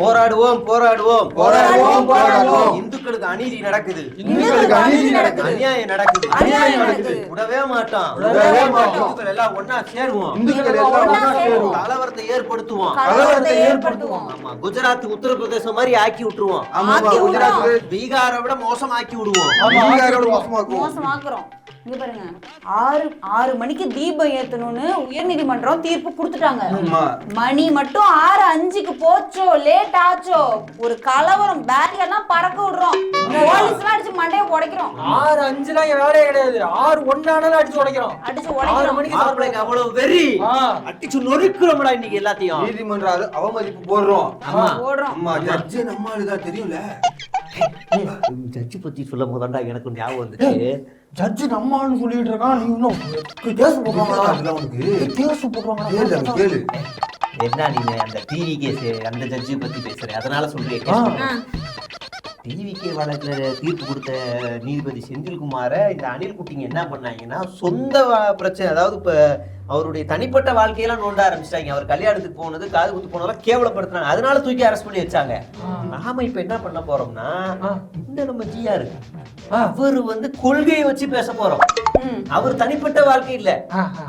போராடுவோம் போராடுவோம் போராடுவோம், போராடுவோம். இந்துக்களுக்கு அநீதி நடக்குது. இந்துக்களுக்கு அநீதி நடக்குது. அநியாயம் நடக்குது. அநியாயம் நடக்குது. விடவே மாட்டோம் விடவே மாட்டோம். இந்துக்கள் எல்லாம் ஒண்ணா சேருவோம். இந்துக்கள் எல்லாம் ஒண்ணா சேருவோம். கலவரத்தை ஏற்படுத்துவோம். கலவரத்தை ஏற்படுத்துவோம். ஆமா குஜராத் உத்தரப்பிரதேசம் மாதிரி ஆக்கி விட்டுருவோம். ஆமா ஆக்கி குஜராத். பீகாரை விட மோசமாக்கி விடுவோம். ஆமா பீகாரோட மோசமாக்கும் மோசமாக்குறோம். இங்க பாருங்க. ஆறு ஆறு மணிக்கு தீபம் ஏத்தணும்னு உயர்நீதிமன்றம் தீர்ப்பு கொடுத்துட்டாங்க. மணி மட்டும் ஆறு அஞ்சுக்கு போச்சோ லேட் ஆச்சோ. ஒரு கலவரம் எல்லாம் பறக்க விடுறோம். போலீஸ் எல்லாம் அடிச்சு மண்டைய உடைக்கிறோம். ஆறு அஞ்சுலாம் இங்க வேலையே கிடையாது. ஆறு ஒன்னானாலும் அடிச்சு உடைக்கிறோம். அடிச்சு ஆறு உடைக்கிறோம் மணிக்கு மாப்பிள்ளைக்கு அவ்வளவு வெறி. ஆ. அடிச்சு நொறுக்குறோம்டா இன்னைக்கு எல்லாத்தையும். நீதிமன்றம் அது அவமதிப்பு போடுறோம். ஆமா ஓடுறோம் ஆமா. ஜட்ஜு நம்ம ஆளுதான் தெரியும்ல? ஜட்ஜி பத்தி சொல்லும் போதாண்டா எனக்கு ஞாபகம் வந்துச்சு. ஜட்ஜு நம்மான்னு சொல்லிட்டு இருக்கான். நீ இன்னும் கேஸ் போடுறாங்களா? உனக்கு. கேஸ் கேளு போடுறாங்களா? கேளு என்ன நீங்க அந்த டிவி கேஸ் அந்த ஜட்ஜி பத்தி பேசுறேன் அதனால சொல்றீங்க ஆ. டிவிகே வழக்குல தீர்ப்பு கொடுத்த நீதிபதி செந்தில்குமார இந்த அனில் குட்டிங்க என்ன பண்ணாங்கன்னா சொந்த பிரச்சனை அதாவது இப்ப அவருடைய தனிப்பட்ட வாழ்க்கையெல்லாம் நோண்ட ஆரம்பிச்சிட்டாங்க அவர் கல்யாணத்துக்கு போனது காது குத்து போனதெல்லாம் கேவலப்படுத்துனாங்க அதனால தூக்கி அரெஸ்ட் பண்ணி வச்சாங்க நாம இப்ப என்ன பண்ண போறோம்னா. இந்த நம்ம ஜிஆர் ஆ. அவர் வந்து கொள்கையை வச்சு பேச போறோம். அவர் தனிப்பட்ட வாழ்க்கை இல்ல.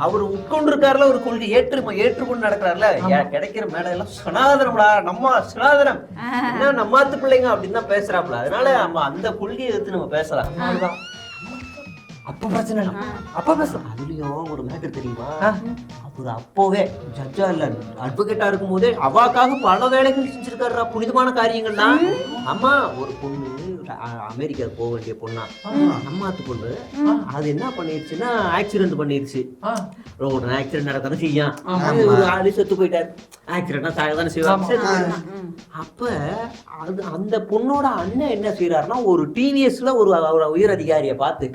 அவர் உட்கொண்டு இருக்காருல ஒரு கொள்கை ஏற்று ஏற்றுக்கொண்டு நடக்கிறாருல. கிடைக்கிற மேடை எல்லாம் சனாதனம்டா நம்ம சனாதனம். என்ன நம்மாத்து பிள்ளைங்க அப்படின்னு தான் பேசுறாப்புல. அதனால நம்ம அந்த கொள்கையை எடுத்து நம்ம பேசலாம். அப்ப பிரச்சனை இல்லை. அப்ப பேசலாம். அதுலயும் ஒரு மேட்டர் தெரியுமா. அவர் அப்போவே ஜட்ஜா இல்ல அட்வொகேட்டா இருக்கும் போதே அவாக்காக பல வேலைகள் செஞ்சிருக்காருடா புனிதமான காரியங்கள்லாம். அம்மா ஒரு பொண்ணு அமெரிக்கா போக வேண்டிய பொண்ணா. நம்மாத்து பொண்ணு. அது என்ன பண்ணிருச்சுன்னா ஆக்சிடென்ட் பண்ணிருச்சு. ரோடு ஆக்சிடென்ட் நடத்தானே செய்யும். ஒரு ஆளு செத்து போயிட்டாரு. ஆக்சிடென்ட்னா சாக தானே செய்வாங்க. அப்ப அது அந்த பொண்ணோட அண்ணன் என்ன செய்யறாருன்னா ஒரு டிவிஎஸ்ல ஒரு உயர் அதிகாரியை பார்த்து.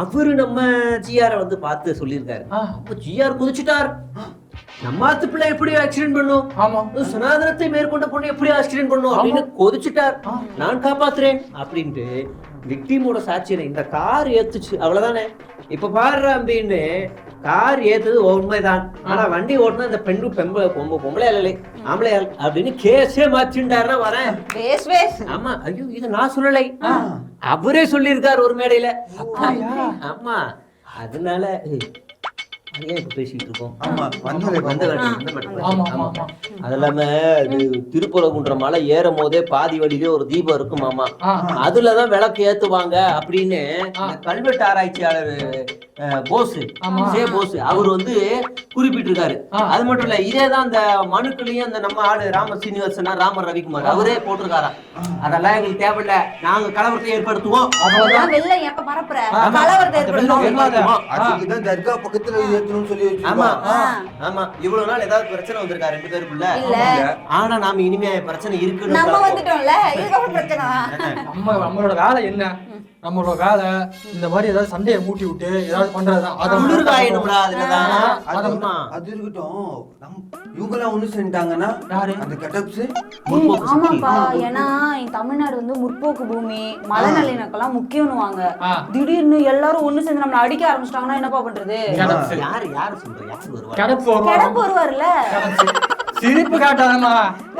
அவரு நம்ம ஜிஆரை வந்து பார்த்து சொல்லியிருக்காரு. அப்ப ஜிஆர் குதிச்சுட்டார். நம்ம ஆத்து பிள்ளை எப்படி ஆக்சிடென்ட் பண்ணும்? ஆமா. சனாதனத்தை மேற்கொண்ட பொண்ணு எப்படி ஆக்சிடென்ட் பண்ணும் அப்படின்னு கொதிச்சுட்டார். நான் காப்பாத்துறேன் அப்படின்ட்டு விக்டிமோட சாட்சியில இந்த கார் ஏத்துச்சு. அவ்வளவுதானே? இப்ப பாரு அப்படின்னு கார் ஏத்தது உண்மைதான். ஆனா வண்டி ஓட்டுனா இந்த பெண்ணு பெம்பளை பொம்பளை பொம்பளை இல்லை ஆம்பளை ஆள் அப்படின்னு கேஸே மாற்றிண்டாருன்னா வரேன் வேஸ் வேஸ். ஆமா. ஐயோ இத நான் சொல்லலை. அவரே சொல்லியிருக்காரு ஒரு மேடையில. ஆமா. அதனால ஏன் இப்ப பேசிட்டு இருக்கோம். அது இல்லாம இது திருப்புறகுன்ற மலை ஏறும் போதே பாதி வழியிலே ஒரு தீபம் இருக்கும் மாமா. அதுலதான் விளக்கு ஏத்துவாங்க அப்படின்னு கல்வெட்டு ஆராய்ச்சியாளர் போஸ். சே போஸ். அவர் வந்து குறிப்பிட்டிருக்காரு. அது மட்டும் இல்ல இதேதான் அந்த மனுக்களையும் அந்த நம்ம ஆளு ராம சீனிவாசனா ராமர் ரவிக்குமார். அவரே போட்டிருக்காராம். அதெல்லாம் எங்களுக்கு தேவையில்ல. நாங்க கலவரத்தை ஏற்படுத்துவோம். தர்கா பக்கத்துல ஏத்தணும்னு சொல்லி ஆமா. ஆமா. இவ்வளவு நாள் ஏதாவது பிரச்சனை வந்திருக்கா ரெண்டு பேருக்குள்ள? இல்ல. ஆனா நாம இனிமே பிரச்சனை இருக்குன்னு நம்ம. வந்துட்டோம்ல. இதுக்கப்புறம் நம்மளோட வேலை என்ன? நம்மளோட வேலை இந்த மாதிரி ஏதாவது சண்டையை மூட்டி விட்டு ஏதாவது பண்றதுதான். அதை குளிர் காயணும்டா அதுலதான் அது ஆமா. அது இருக்கட்டும். நம் இவங்க எல்லாம் ஒண்ணு செஞ்சுட்டாங்கன்னா யாரு? அந்த கெட்டப்ஸ் முற்போக்கு சக்தி. ஆமாப்பா. ஏன்னா இந்த தமிழ்நாடு வந்து முற்போக்கு பூமி மலை நல்லிணக்கெல்லாம் முக்கியம்னுவாங்க. திடீர்னு எல்லாரும் ஒண்ணு சேர்ந்து நம்மள அடிக்க ஆரம்பிச்சிட்டாங்கன்னா என்னப்பா பண்றது? கிடப்பு யாரு யாரு சொல்ற யாரு கிடப்பு வருவார்ல சிரிப்பு காட்டாதம்மா.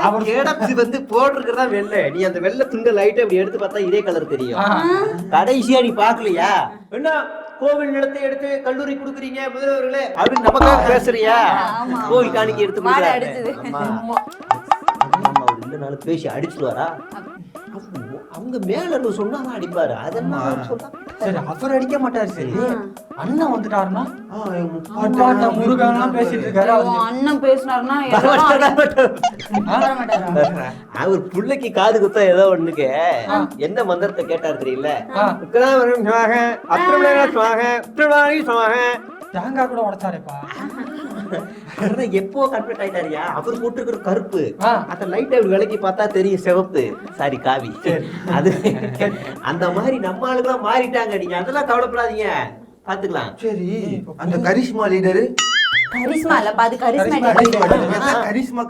அவர் கேடப்ஸ் வந்து போட்டிருக்கிறதா வெள்ளை. நீ அந்த வெள்ளை துண்டு லைட்டை அப்படி எடுத்து பார்த்தா இதே கலர் தெரியும். கடைசியா நீ பாக்கலையா என்ன? கோவில் நிலத்தை எடுத்து கல்லூரி கொடுக்குறீங்க முதல்வர்களே. அப்படின்னு நமக்காக பேசுறியா? ஆமா. கோவில் காணிக்கை எடுத்து அவர் இல்லைனாலும் பேசி அடிச்சுடுவாரா அவங்க மேல சொன்னாதான் அடிப்பாரு. அதெல்லாம் சொன்னா சரி அவர் அடிக்க மாட்டாரு சரி. அண்ணன் வந்துட்டாருன்னா? பாட்ட முருகன்லாம் பேசிட்டு இருக்காரு. அண்ணன் பேசினாருன்னா அவர் புள்ளைக்கு காது குத்தா ஏதோ ஒண்ணுக்கு என்ன மந்திரத்தை கேட்டார் தெரியல அத்திரவிளையா சுவாக, உத்திரவாணி சுவாக. தேங்காய் கூட உடைச்சாரேப்பா. அதான் எப்போ கன்வெர்ட் ஆயிட்டாருயா? அவர் போட்டுருக்கிற கருப்பு. அந்த லைட் அப்படி விலக்கி பார்த்தா தெரியும் சிவப்பு. சாரி காவி. அது அந்த மாதிரி நம்ம ஆளுங்களாம் மாறிட்டாங்க நீங்க. அதெல்லாம் கவலைப்படாதீங்க. பாத்துக்கலாம். சரி. அந்த கரிஷ்மா லீடரு கரிஸ்மா இல்லப்பா அது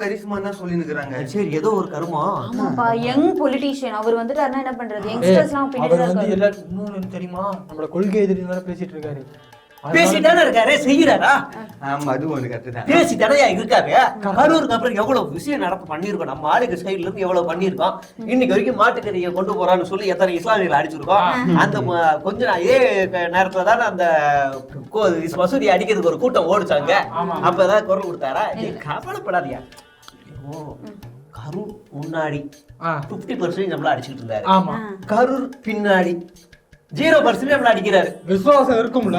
கரிஸ்மா தான் சொல்லி நிக்கிறாங்க சரி. ஏதோ ஒரு கருமம். ஆமாப்பா யங் பொலிட்டீஷியன் அவர் வந்துட்டாருன்னா என்ன பண்றது? யங்ஸ்டர்ஸ் எல்லாம் பின்னாடி அவர் தான் வந்து இருக்காரு. எல்லாரும் இன்னொன்னு தெரியுமா? நம்மளோட கொள்கை எதிரி வேற பேசிட்டு இருக்காரு. பேசிட்டானே இருக்காரு? செய்யறாரா? ஆமா அது ஒண்ணு கட்டுதான் பேசி தடையா இருக்காரு? கரூருக்கு அப்புறம் எவ்வளவு விஷயம் நடப்பு பண்ணிருக்கோம் நம்ம ஆளுக்கு சைடுல இருந்து எவ்வளவு பண்ணிருக்கோம் இன்னைக்கு வரைக்கும் மாட்டுக்கறியை கொண்டு போறான்னு சொல்லி எத்தனை இஸ்லாமியர்கள் அடிச்சிருக்கோம். அந்த கொஞ்ச க- நேரத்துல தானே அந்த கோ- மசூதி அடிக்கிறதுக்கு ஒரு கூட்டம் ஓடிச்சாங்க. அப்பதான் குரல் கொடுத்தாரா? நீ கவலைப்படாதியா. கரூர் முன்னாடி பிப்டி பர்சன்ட் நம்மள அடிச்சுட்டு இருந்தாரு. ஆமா. கரூர் பின்னாடி ஜீரோ பர்சன்ட் அடிக்கிறாரு. விசுவாசம் இருக்கும்ல.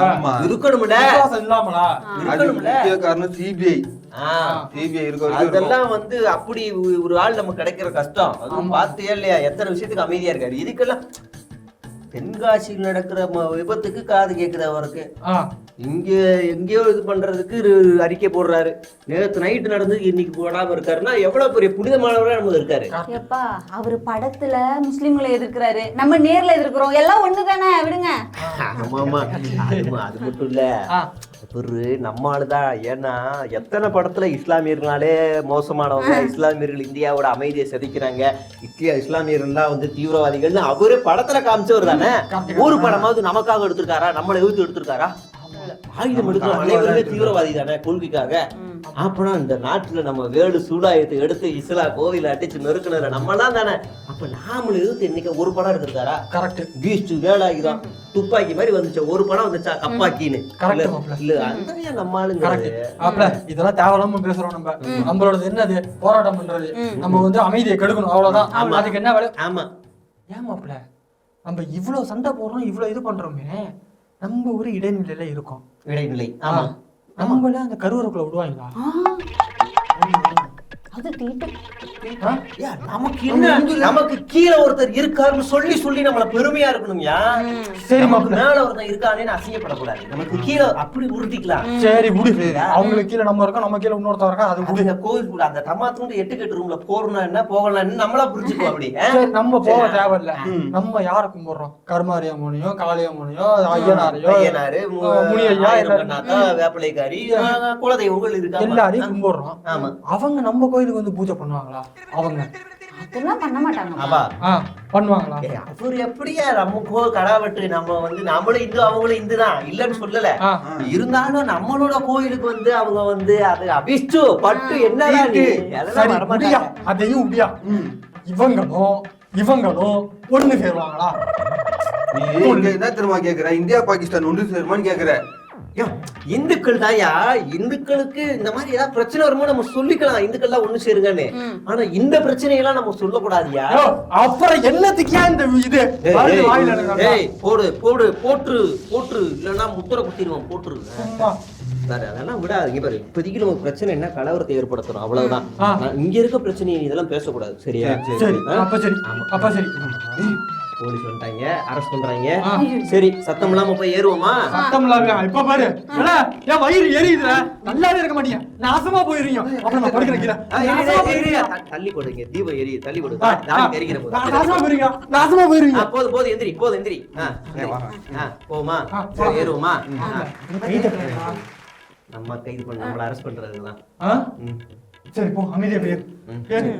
இருக்கணும்ல. விசுவாசம் இல்லாமலா? இருக்கணும்ல. காரணம் சிபிஐ ஆ. சிபிஐ இருக்கும். அதெல்லாம் வந்து அப்படி ஒரு- ஒரு ஆள் நமக்கு கிடைக்கிற கஷ்டம். அதுவும் பார்த்தியா இல்லையா? எத்தனை விஷயத்துக்கு அமைதியா இருக்காரு. இதுக்கெல்லாம் தென்காசியில் நடக்கிற விபத்துக்கு காது கேக்குறவருக்கு ஆ, இங்க எங்கேயோ இது பண்றதுக்கு அறிக்கை போடுறாரு. நேத்து நைட்டு நடந்து இன்னைக்கு போடாம இருக்காருன்னா எவ்வளவு பெரிய புனிதமானவரா நம்ம இருக்காரு. எப்பா அவரு படத்துல முஸ்லிம்களை எதிர்க்கிறாரு. நம்ம நேர்ல எதிர்க்கிறோம். எல்லாம் ஒண்ணுதானே? விடுங்க. ஆமாமா அது அது மட்டும் இல்ல. ஒரு நம்ம ஆளுதான். ஏன்னா எத்தனை படத்துல இஸ்லாமியர்களாலே மோசமானவங்க இஸ்லாமியர்கள் இந்தியாவோட அமைதியை செதுக்கிறாங்க இட்லியா இஸ்லாமியர்கள்லாம் வந்து தீவிரவாதிகள்னு அவரே படத்துல காமிச்சவர் தானே ஒரு படமாவது நமக்காக எடுத்திருக்காரா? நம்மளை எதிர்த்து எடுத்திருக்காரா? ஆயுதம் எடுக்கிற அனைவருமே தீவிரவாதி தானே கொள்கைக்காக அப்பனா இந்த நாட்டுல நம்ம வேடு சூடாயத்தை எடுத்து இஸ்லா கோவில அடிச்சு நெருக்கினத நம்மலாம் தானே. அப்ப நாமளும் எதிர்த்து இன்னைக்கு ஒரு படம் எடுத்திருக்காரா? Correct Beast Velayutham. துப்பாக்கி மாதிரி வந்துச்சு? ஒரு படம் வந்துச்சா? கப்பாக்கின்னு இல்ல, ஏன் நம்ம அப்பல இதெல்லாம் தேவையில்லாம பேசுறோம் நம்ம. நம்மளோடது என்னது? போராட்டம் பண்றது. நம்ம வந்து அமைதியை கெடுக்கணும் அவ்வளவுதான். ஆமா. அதுக்கு என்ன வேலை? ஆமா. ஏன் மாப்ள நம்ம இவ்வளவு சண்டை போடுறோம் இவ்வளவு இது பண்றோமே. நம்ம ஒரு இடைநிலையில இருக்கோம். இடைநிலை. ஆமா. நம்மள அந்த கருவறைக்குள்ள விடுவாங்களா? அது நமக்கு என்ன? நமக்கு கீழே ஒருத்தர் இருக்காருன்னு சொல்லி சொல்லி நம்மள பெருமையா இருக்கணும்யா? சரி மேல ஒருத்தர் இருக்கானேன்னு அசிங்கப்படக்கூடாது. நமக்கு கீழே அப்படி உருட்டிக்கலாம். சரி விடு. அவங்களுக்கு கீழே நம்ம இருக்கோம் நம்ம கீழே இன்னொருத்தர் இருக்கா அது விடு. அந்த கோவில் கூட அந்த தமாத்துண்டு எட்டு கட்டு ரூம்ல போறணும் என்ன போகலாம் நம்மளா புரிஞ்சுக்குவோம் அப்படி. நம்ம போக தேவையில்ல. நம்ம யார கும்பிடுறோம்? கருமாரியம்மனையோ காளியம்மனையோ ஐயனாரையோ ஐயனாரு மு- முனியையா ஆயிரம் எல்லாரும் கண்ணாத்தா, வேப்பிலைக்காரி குலதெய்வங்கள் இருக்காங்க. எல்லாரையும் கும்பிடுறோம். ஆமா. அவங்க நம்ம கோயிலுக்கு வந்து பூஜை பண்ணுவாங்களா? அவங்க. அதெல்லாம் பண்ண மாட்டாங்க. ஆ பண்ணுவாங்களா? அவர் எப்படியா நமக்கோ கடாவட்டு நம்ம வந்து நம்மளும் இந்து அவங்களும் இந்து தான் இல்லைன்னு சொல்லல. இருந்தாலும் நம்மளோட கோயிலுக்கு வந்து அவங்க வந்து அது அபிஷ்டு பட்டு. முடியா அதையும் முடியா இவங்களும் இவங்களும் ஒண்ணு சேருவாங்களா? நீ என்ன தெரியுமா கேக்குற? இந்தியா பாகிஸ்தான் ஒன்று சேருமான்னு கேக்குற. இந்துக்கள் தாயா இந்துக்களுக்கு இந்த மாதிரி ஏதாவது பிரச்சனை வரும்போது நம்ம சொல்லிக்கலாம். இந்துக்கள்லாம் ஒண்ணு சேருங்கன்னு. ஆனா இந்த பிரச்சனையெல்லாம் நம்ம சொல்லக்கூடாதுயா. அப்புறம் என்னத்துக்கியா இந்த இது? போடு போடு போட்டுரு போட்டுரு. இல்லைன்னா முத்திர குத்திடுவோம் போட்டுரு. அதெல்லாம் விடாதீங்க பாரு இப்போதைக்கு நமக்கு பிரச்சனை என்ன? கலவரத்தை ஏற்படுத்துறோம். அவ்வளவுதான். இங்க இருக்க பிரச்சனையை இதெல்லாம் பேசக்கூடாது. சரியா? சரி, சரி. அப்ப சரி. அப்ப சரி. போலீஸ் வந்துட்டாங்க அரெஸ்ட் பண்றாங்க. சரி சத்தம் இல்லாம போய் ஏறுவோமா? சத்தம் இல்லாம இப்ப பாரு. ஏடா, என் வயிறு எரியுதுல நல்லாவே இருக்க மாட்டீங்க நாசமா அப்புறம் நான் படுக்கிறேன் எரி, எரி, போயிருவீங்க. த- தள்ளி போடுங்க. தீபம் எரி தள்ளி போடு ஆ, தாடி ஆ. எரிக்கிற போது. நாசமா போயிருவீங்க நாசமா போயிருவீங்க ஆ, போதும் போதும் எந்திரி போதும் எந்திரி. போலாம். ஏறுவோமா? நம்ம கைது பண்ண நம்மள அரெஸ்ட் பண்றதுலாம். சரி போ. அமைதியா போயிரு ம். ஏறு.